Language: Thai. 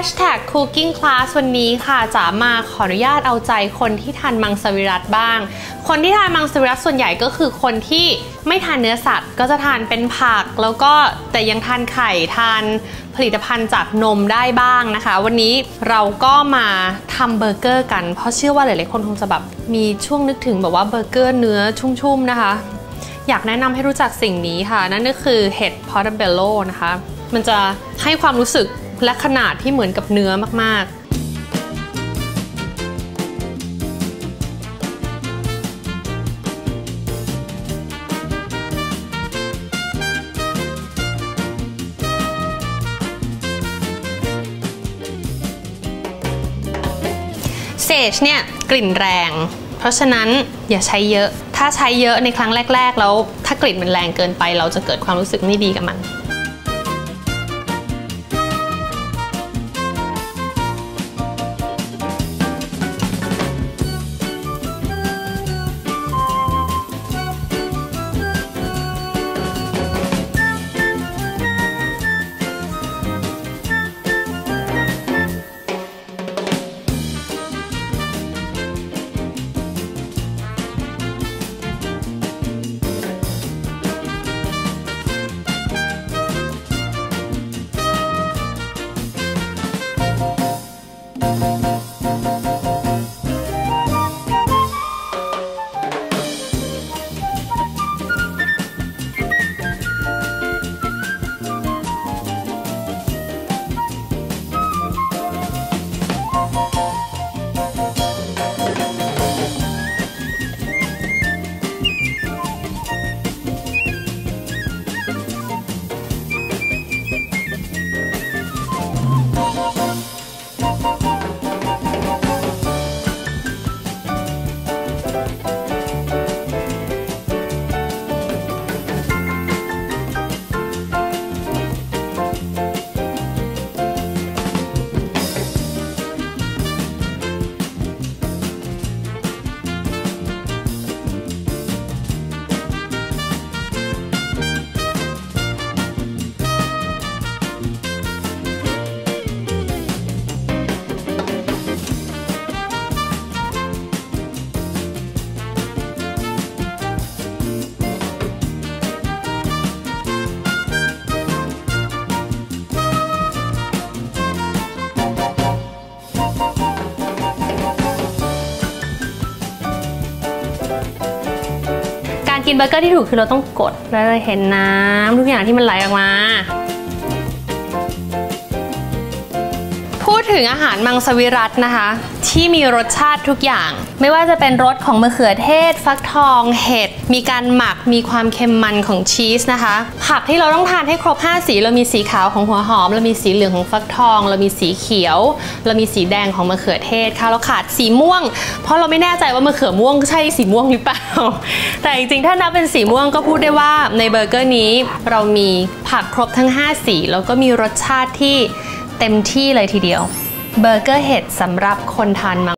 Hashtag Cooking Class วันนี้ค่ะจะมาขออนุญาตเอาใจคนที่ทานมังสวิรัตบ้าง คนที่ทานมังสวิรัตส่วนใหญ่ก็คือคนที่ไม่ทานเนื้อสัตว์ ก็จะทานเป็นผัก แล้วก็แต่ยังทานไข่ทานผลิตภัณฑ์จากนมได้บ้างนะคะ วันนี้เราก็มาทำเบอร์เกอร์กัน เพราะเชื่อว่าหลายๆคนคงจะแบบมีช่วงนึกถึงแบบว่าเบอร์เกอร์เนื้อชุ่มๆนะคะ อยากแนะนำให้รู้จักสิ่งนี้ค่ะ นั่นก็คือเห็ดพอร์ตเบลโลนะคะ มันจะให้ความรู้สึก และขนาดที่เหมือนกับเนื้อมากๆเซจเนี่ยกลิ่นแรง เพราะฉะนั้นอย่าใช้เยอะ ถ้าใช้เยอะในครั้งแรก ๆ แล้วถ้ากลิ่นมันแรงเกินไป เราจะเกิดความรู้สึกไม่ดีกับมัน กินเบอร์เกอร์ที่ถูกคือเราต้องกดแล้วเราเห็นน้ำทุกอย่างที่มันไหลออกมา ถึงอาหารมังสวิรัตนะคะ ที่มีรสชาติทุกอย่าง ไม่ว่าจะเป็นรสของมะเขือเทศ ฟักทอง เห็ด มีการหมักมีความเค็มมันของชีสนะคะ ผักที่เราต้องทานให้ครบ 5 สี เรามีสีขาวของหัวหอม เรามีสีเหลืองของฟักทอง เรามีสีเขียว เรามีสีแดงของมะเขือเทศค่ะเราขาดสีม่วง เพราะเราไม่แน่ใจว่ามะเขือม่วงใช่สีม่วงหรือเปล่า แต่จริงๆถ้านับเป็นสีม่วงก็พูดได้ว่าในเบอร์เกอร์นี้เรามีผักครบทั้ง 5 สี แล้วก็มีรสชาติที่เต็มที่เลยทีเดียว เบอร์เกอร์เห็ดสำหรับคนทานมัง